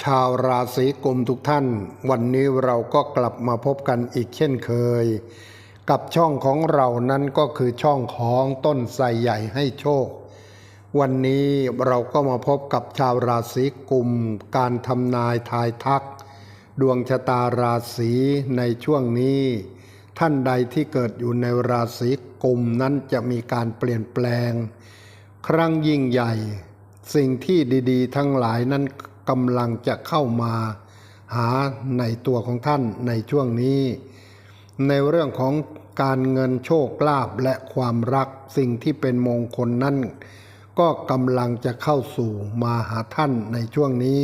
ชาวราศีกุมทุกท่าน วันนี้เราก็กลับมาพบกันอีกเช่นเคย กับช่องของเรานั้นก็คือช่องของต้นไทรใหญ่ให้โชค วันนี้เราก็มาพบกับชาวราศีกุม การทำนายทายทัก ดวงชะตาราศีในช่วงนี้ ท่านใดที่เกิดอยู่ในราศีกุมนั้นจะมีการเปลี่ยนแปลง ครั้งยิ่งใหญ่ สิ่งที่ดี ๆ ทั้งหลายนั้น กำลังจะเข้ามาหาในตัวของท่านในช่วงนี้ ในเรื่องของการเงินโชคลาภและความรักสิ่งที่เป็นมงคลนั้น ก็กำลังจะเข้าสู่มาหาท่านในช่วงนี้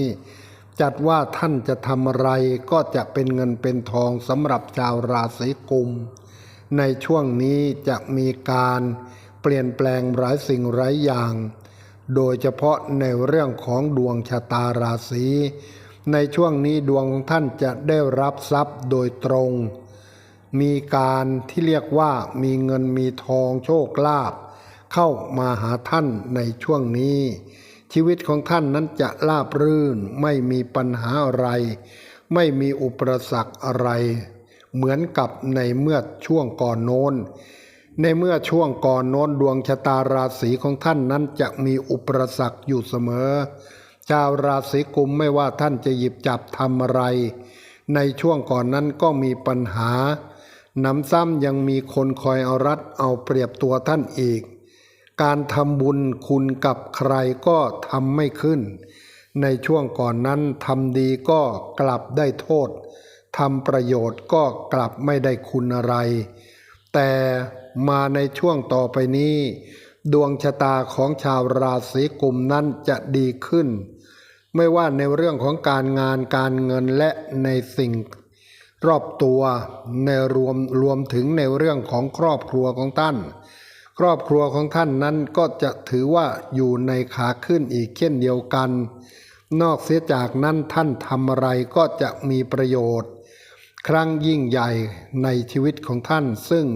จัดว่าท่านจะทำอะไรก็จะเป็นเงินเป็นทองสำหรับชาวราศีกุม ในช่วงนี้จะมีการเปลี่ยนแปลงหลายสิ่งหลายอย่าง โดยเฉพาะในเรื่องของดวงชะตาราศี ในช่วงนี้ดวงของท่านจะได้รับทรัพย์โดยตรง มีการที่เรียกว่ามีเงินมีทองโชคลาภเข้ามาหาท่านในช่วงนี้ ชีวิตของท่านนั้นจะราบรื่นไม่มีปัญหาอะไร ไม่มีอุปสรรคอะไร เหมือนกับในเมื่อช่วงก่อนโน้น ในเมื่อช่วงก่อนโน้นดวงชะตาราศีของท่านนั้นจะมีอุปสรรคอยู่เสมอ ชาวราศีกุมไม่ว่าท่านจะหยิบจับทำอะไร ในช่วงก่อนนั้นก็มีปัญหาหนำซ้ำยังมีคนคอยเอารัดเอาเปรียบตัวท่านอีก การทำบุญคุณกับใครก็ทำไม่ขึ้น ในช่วงก่อนนั้นทำดีก็กลับได้โทษทำประโยชน์ก็กลับไม่ได้คุณอะไร แต่มาในช่วงต่อไปนี้ ดวงชะตาของชาวราศีกุมนั้นจะดีขึ้น ไม่ว่าในเรื่องของการงานการเงินและในสิ่งรอบตัวในรวมรวมถึงในเรื่องของครอบครัวของท่าน ครอบครัวของท่านนั้นก็จะถือว่าอยู่ในขาขึ้นอีกเช่นเดียวกัน นอกเสียจากนั้นท่านทำอะไรก็จะมีประโยชน์ ครั้งยิ่งใหญ่ในชีวิตของท่าน ซึ่ง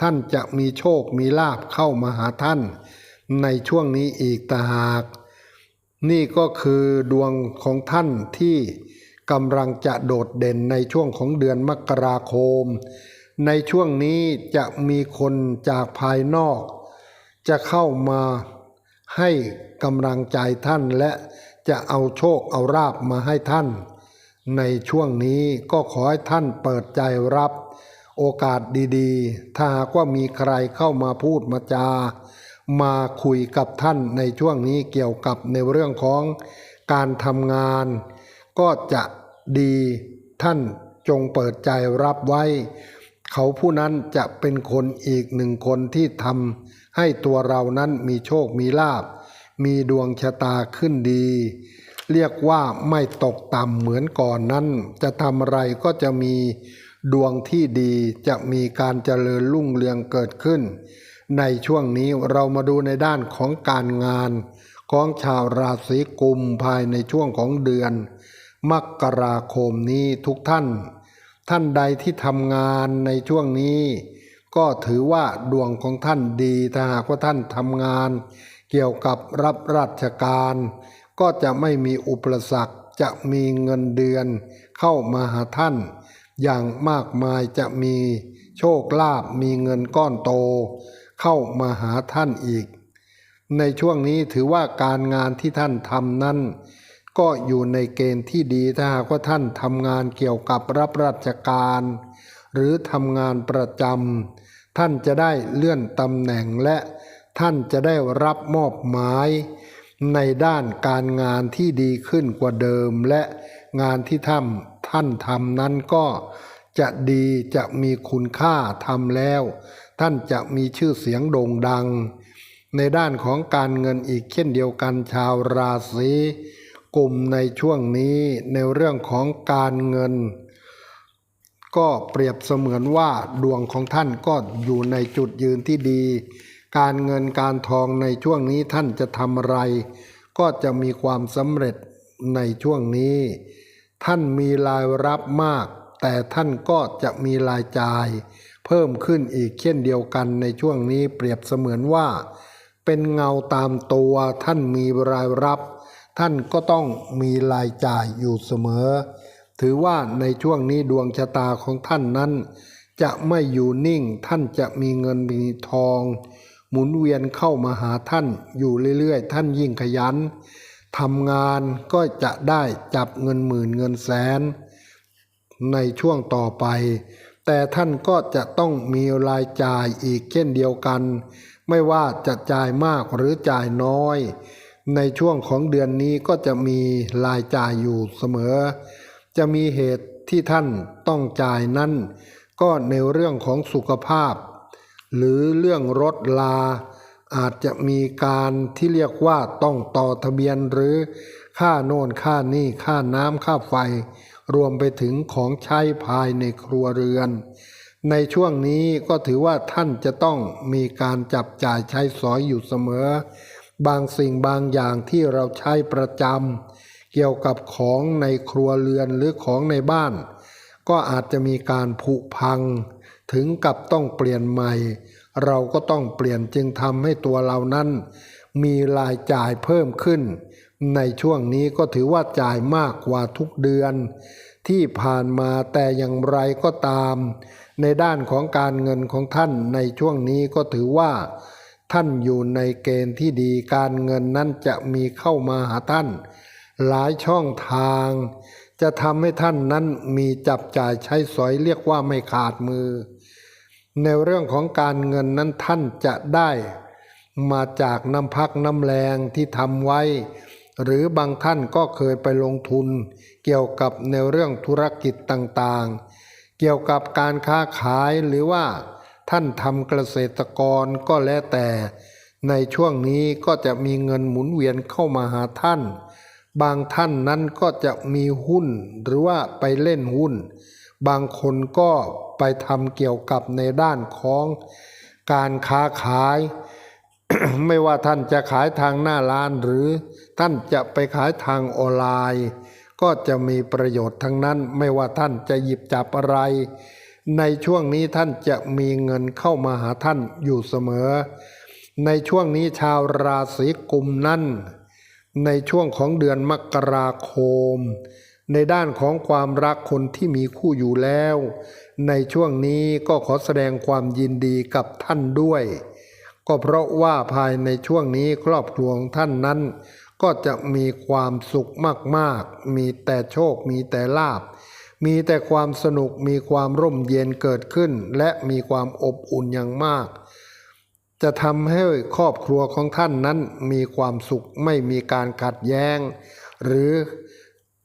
ท่านจะมีโชคมีลาภเข้ามาหาท่าน ในช่วงนี้อีกต่าหาก นี่ก็คือดวงของท่านที่กำลังจะโดดเด่นในช่วงของเดือนมกราคม ในช่วงนี้จะมีคนจากภายนอก จะเข้ามาให้กำลังใจท่านและจะเอาโชคเอาราบมาให้ท่าน ในช่วงนี้ก็ขอให้ท่านเปิดใจรับ โอกาสดีๆ ถ้าหากว่ามีใครเข้ามาพูดมาจา มาคุยกับท่านในช่วงนี้เกี่ยวกับในเรื่องของการทำงาน ก็จะดีท่านจงเปิดใจรับไว้ เขาผู้นั้นจะเป็นคนอีกหนึ่งคนที่ทำให้ตัวเรานั้นมีโชคมีลาบ มีดวงชะตาขึ้นดี เรียกว่าไม่ตกต่ำเหมือนก่อนนั้น จะทำอะไรก็จะมีดวงที่ดีจะมีการเจริญรุ่งเรืองเกิดขึ้น ในช่วงนี้เรามาดูในด้านของการงาน ของชาวราศีกุมภายในช่วงของเดือน มกราคมนี้ทุกท่าน ท่านใดที่ทำงานในช่วงนี้ ก็ถือว่าดวงของท่านดีถ้าหากว่าท่านทำงาน เกี่ยวกับรับราชการ ก็จะไม่มีอุปสรรคจะมีเงินเดือน เข้ามาหาท่าน อย่างมากมายจะมีโชคลาภมีเงินก้อนโต เข้ามาหาท่านอีก ในช่วงนี้ถือว่าการงานที่ท่านทำนั้น ก็อยู่ในเกณฑ์ที่ดีถ้าหากว่าท่านทำงานเกี่ยวกับรับราชการ หรือทำงานประจำท่านจะได้เลื่อนตำแหน่งและท่านจะได้รับมอบหมาย ในด้านการงานที่ดีขึ้นกว่าเดิม และงานที่ท่านท่านทำนั้นก็จะดีจะมีคุณค่าทำแล้ว ท่านจะมีชื่อเสียงโด่งดัง ในด้านของการเงินอีกเช่นเดียวกันชาวราศีกลุ่มในช่วงนี้ในเรื่องของการเงิน ก็เปรียบเสมือนว่าดวงของท่านก็อยู่ในจุดยืนที่ดี การเงินการทองในช่วงนี้ท่านจะทำอะไร ก็จะมีความสำเร็จในช่วงนี้ ท่านมีรายรับมาก แต่ท่านก็จะมีรายจ่าย เพิ่มขึ้นอีกเช่นเดียวกันในช่วงนี้เปรียบเสมือนว่า เป็นเงาตามตัวท่านมีรายรับ ท่านก็ต้องมีรายจ่ายอยู่เสมอ ถือว่าในช่วงนี้ดวงชะตาของท่านนั้น จะไม่อยู่นิ่งท่านจะมีเงินมีทอง หมุนเวียนเข้ามาหาท่านอยู่เรื่อยๆ ท่านยิ่งขยันทำงานก็จะได้จับเงินหมื่นเงินแสน ในช่วงต่อไป แต่ท่านก็จะต้องมีรายจ่ายอีกเช่นเดียวกัน ไม่ว่าจะจ่ายมากหรือจ่ายน้อย ในช่วงของเดือนนี้ก็จะมีรายจ่ายอยู่เสมอ จะมีเหตุที่ท่านต้องจ่ายนั้นก็ในเรื่องของสุขภาพ หรือเรื่องรถลา อาจจะมีการที่เรียกว่าต้องต่อทะเบียนหรือค่าโน่นค่านี่ค่าน้ำค่าไฟ รวมไปถึงของใช้ภายในครัวเรือน ในช่วงนี้ก็ถือว่าท่านจะต้องมีการจับจ่ายใช้สอยอยู่เสมอ บางสิ่งบางอย่างที่เราใช้ประจำเกี่ยวกับของในครัวเรือนหรือของในบ้าน ก็อาจจะมีการผุพัง ถึงกับต้องเปลี่ยนใหม่ เราก็ต้องเปลี่ยนจึงทำให้ตัวเรานั้น มีรายจ่ายเพิ่มขึ้น ในช่วงนี้ก็ถือว่าจ่ายมากกว่าทุกเดือน ที่ผ่านมาแต่อย่างไรก็ตาม ในด้านของการเงินของท่านในช่วงนี้ก็ถือว่า ท่านอยู่ในเกณฑ์ที่ดีการเงินนั้นจะมีเข้ามาหาท่าน หลายช่องทางจะทำให้ท่านนั้นมีจับจ่ายใช้สอยเรียกว่าไม่ขาดมือ ในเรื่องของการเงินนั้นท่านจะได้มาจากน้ำพักน้ำแรงที่ทำไว้ หรือบางท่านก็เคยไปลงทุน เกี่ยวกับในเรื่องธุรกิจต่างๆ เกี่ยวกับการค้าขายหรือว่า ท่านทำเกษตรกรก็แล้วแต่ ในช่วงนี้ก็จะมีเงินหมุนเวียนเข้ามาหาท่าน บางท่านนั้นก็จะมีหุ้นหรือว่าไปเล่นหุ้น บางคนก็ไปทำเกี่ยวกับในด้านของการค้าขาย ไม่ว่าท่านจะขายทางหน้าร้านหรือท่านจะไปขายทางออนไลน์ ก็จะมีประโยชน์ทั้งนั้น ไม่ว่าท่านจะหยิบจับอะไร ในช่วงนี้ท่านจะมีเงินเข้ามาหาท่านอยู่เสมอ ในช่วงนี้ชาวราศีกุมนั้นในช่วงของเดือนมกราคม ในด้านของความรักคนที่มีคู่อยู่แล้ว ในช่วงนี้ก็ขอแสดงความยินดีกับท่านด้วย ก็เพราะว่าภายในช่วงนี้ครอบครัวของท่านนั้น ก็จะมีความสุขมากๆ มีแต่โชค มีแต่ลาบ มีแต่ความสนุก มีความร่มเย็นเกิดขึ้น และมีความอบอุ่นอย่างมาก จะทำให้ครอบครัวของท่านนั้นมีความสุขไม่มีการขัดแย้ง หรือ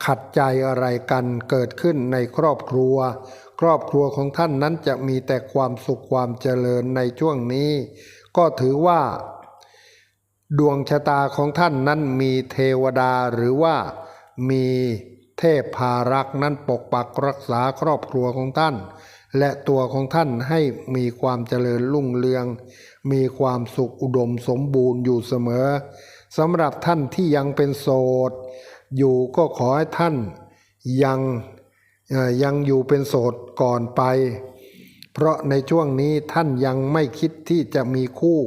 ขัดใจอะไรกันเกิดขึ้นในครอบครัว ครอบครัวของท่านนั้นจะมีแต่ความสุขความเจริญในช่วงนี้ ก็ถือว่า ดวงชะตาของท่านนั้นมีเทวดาหรือว่ามีเทพพารักษ์นั้นปกปักรักษาครอบครัวของท่าน และตัวของท่านให้มีความเจริญรุ่งเรือง มีความสุขอุดมสมบูรณ์อยู่เสมอสำหรับท่านที่ยังเป็นโสด อยู่ก็ขอให้ท่านยังยังอยู่เป็นโสดก่อนไป เพราะในช่วงนี้ท่านยังไม่คิดที่จะมีคู่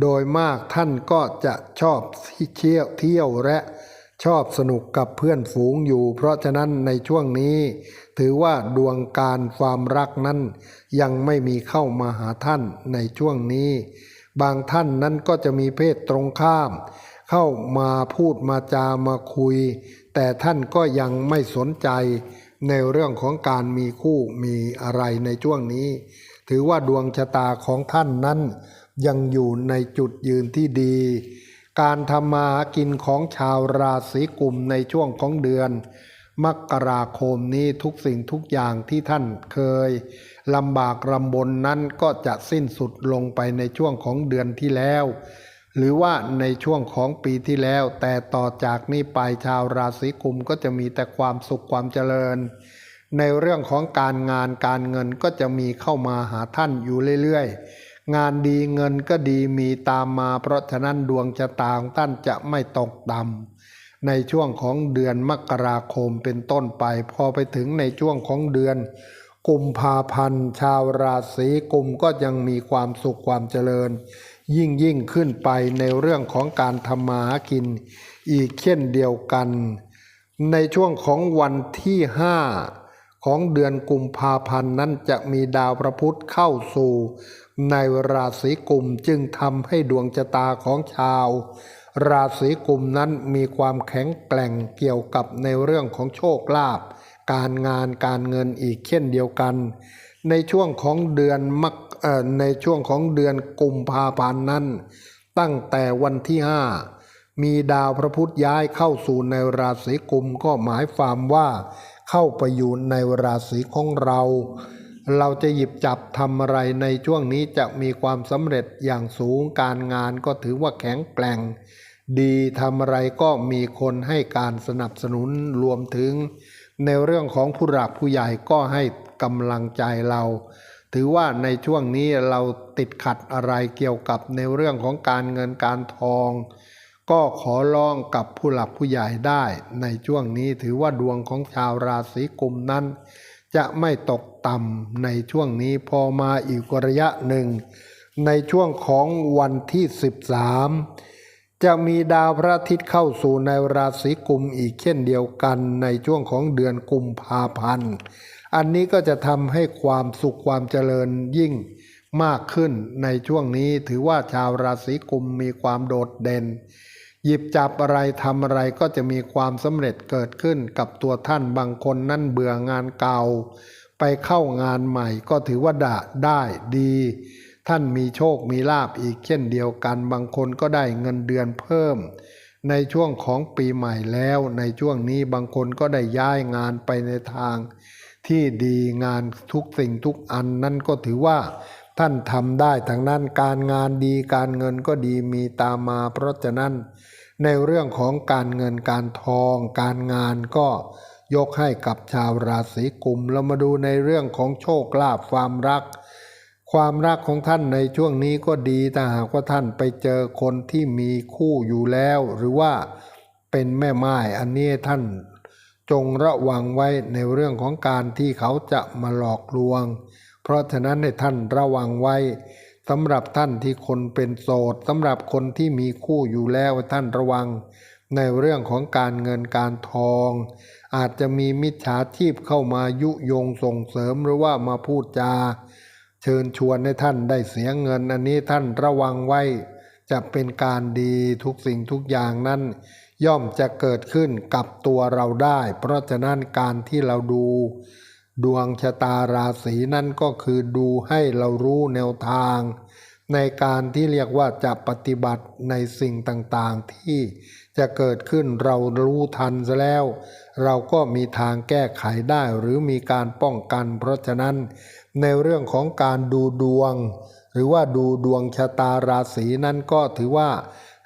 โดยมากท่านก็จะชอบเที่ยวเที่ยวและชอบสนุกกับเพื่อนฝูงอยู่ เพราะฉะนั้นในช่วงนี้ ถือว่าดวงการความรักนั้น ยังไม่มีเข้ามาหาท่านในช่วงนี้ บางท่านนั้นก็จะมีเพศตรงข้าม เข้ามาพูดมาจามาคุย แต่ท่านก็ยังไม่สนใจในเรื่องของการมีคู่มีอะไรในช่วงนี้ ถือว่าดวงชะตาของท่านนั้น ยังอยู่ในจุดยืนที่ดี การทำมากินของชาวราศีกุมในช่วงของเดือน มกราคมนี้ทุกสิ่งทุกอย่างที่ท่านเคยลำบากลำบนนั้นก็จะสิ้นสุดลงไปในช่วงของเดือนที่แล้ว หรือว่าในช่วงของปีที่แล้ว แต่ต่อจากนี้ไปชาวราศีกุมก็จะมีแต่ความสุขความเจริญ ในเรื่องของการงานการเงินก็จะมีเข้ามาหาท่านอยู่เรื่อยๆ งานดีเงินก็ดีมีตามมา เพราะฉะนั้นดวงชะตาของท่านจะไม่ตกต่ำในช่วงของเดือนมกราคมเป็นต้นไป พอไปถึงในช่วงของเดือนกุมภาพันธ์ชาวราศีกุมก็ยังมีความสุขความเจริญ ยิ่งยิ่งขึ้นไปในเรื่องของการทำมาหากิน อีกเช่นเดียวกัน ในช่วงของวันที่ห้าของเดือนกุมภาพันธ์นั้นจะมีดาวพระพุธเข้าสู่ ในราศีกุมจึงทำให้ดวงชะตาของชาว ราศีกุมนั้นมีความแข็งแกร่งเกี่ยวกับในเรื่องของโชคลาภการงานการเงินอีกเช่นเดียวกัน ในช่วงของเดือนมก ในช่วงของเดือนกุมภาพันธ์นั้น ตั้งแต่วันที่ห้ามีดาวพระพุธย้ายเข้าสู่ในราศีกุมก็หมายความว่า เข้าไปอยู่ในราศีของเรา เราจะหยิบจับทำอะไรในช่วงนี้จะมีความสำเร็จอย่างสูงการงานก็ถือว่าแข็งแกร่ง ดีทำอะไรก็มีคนให้การสนับสนุนรวมถึง ในเรื่องของผู้หลักผู้ใหญ่ก็ให้กำลังใจเรา ถือว่าในช่วงนี้เราติดขัดอะไรเกี่ยวกับในเรื่องของการเงินการทอง ก็ขอร้องกับผู้หลักผู้ใหญ่ได้ ในช่วงนี้ถือว่าดวงของชาวราศีกุมนั้น จะไม่ตกต่ำในช่วงนี้พอมาอีกระยะหนึ่ง ในช่วงของวันที่ 13 จะมีดาวพระอาทิตย์เข้าสู่ในราศีกุมอีกเช่นเดียวกันในช่วงของเดือนกุมภาพันธ์ อันนี้ก็จะทำให้ความสุขความเจริญยิ่งมากขึ้นในช่วงนี้ถือว่าชาวราศีกุมมีความโดดเด่น หยิบจับอะไรทำอะไรก็จะมีความสำเร็จเกิดขึ้นกับตัวท่านบางคนนั่นเบื่องานเก่า ไปเข้างานใหม่ก็ถือว่าดะได้ดี ท่านมีโชคมีลาบอีกเช่นเดียวกัน บางคนก็ได้เงินเดือนเพิ่ม ในช่วงของปีใหม่แล้ว ในช่วงนี้บางคนก็ได้ย้ายงานไปในทาง ที่ดีงานทุกสิ่งทุกอันนั่นก็ถือว่า ท่านทำได้ทั้งนั้นการงานดีการเงินก็ดีมีตามมา เพราะฉะนั้น ในเรื่องของการเงินการทอง การงานก็ยกให้กับชาวราศีกุมเรามาดูในเรื่องของโชคลาภความรัก ความรักของท่านในช่วงนี้ก็ดีถ้าหากว่าท่านไปเจอคนที่มีคู่อยู่แล้ว หรือว่าเป็นแม่ไม้อันนี้ท่าน จงระวังไว้ในเรื่องของการที่เขาจะมาหลอกลวง เพราะฉะนั้นให้ท่านระวังไว้สำหรับท่านที่คนเป็นโสดสำหรับคนที่มีคู่อยู่แล้วท่านระวัง ในเรื่องของการเงินการทอง อาจจะมีมิจฉาชีพเข้ามายุยงส่งเสริมหรือว่ามาพูดจา เชิญชวนให้ท่านได้เสียเงินอันนี้ท่านระวังไว้ จะเป็นการดีทุกสิ่งทุกอย่างนั้น ย่อมจะเกิดขึ้นกับตัวเราได้ เพราะฉะนั้นการที่เราดู ดวงชะตาราศีนั่นก็คือดูให้เรารู้แนวทาง ในการที่เรียกว่าจะปฏิบัติในสิ่งต่างๆ ที่จะเกิดขึ้นเรารู้ทันซะแล้ว เราก็มีทางแก้ไขได้หรือมีการป้องกัน เพราะฉะนั้นในเรื่องของการดูดวง หรือว่าดูดวงชะตาราศีนั้นก็ถือว่า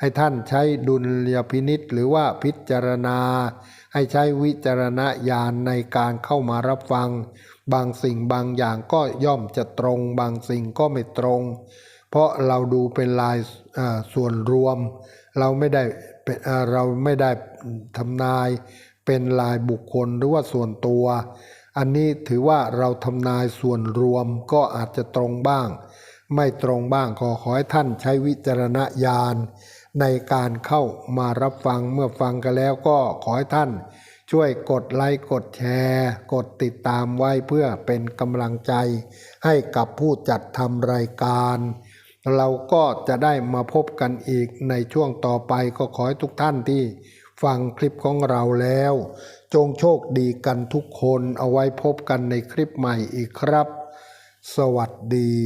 ให้ท่านใช้ดุลยพินิษหรือว่าพิจารณา ให้ใช้วิจารณญาณในการเข้ามารับฟัง บางสิ่งบางอย่างก็ย่อมจะตรง บางสิ่งก็ไม่ตรง เพราะเราดูเป็นลายส่วนรวม เราไม่ได้เเราไม่ได้ทำนายเป็นลายบุคคลหรือว่าส่วนตัว อันนี้ถือว่าเราทำนายส่วนรวมก็อาจจะตรงบ้าง ไม่ตรงบ้างขอขอให้ท่านใช้วิจารณญาณ ในการเข้ามารับฟังเมื่อฟังกันแล้วก็ขอให้ท่านช่วยกดไลค์กดแชร์ กดติดตามไว้เพื่อเป็นกำลังใจ ให้กับผู้จัดทำรายการ เราก็จะได้มาพบกันอีกในช่วงต่อไปก็ขอให้ทุกท่านที่ฟังคลิปของเราแล้ว จงโชคดีกันทุกคนเอาไว้พบกันในคลิปใหม่อีกครับ สวัสดี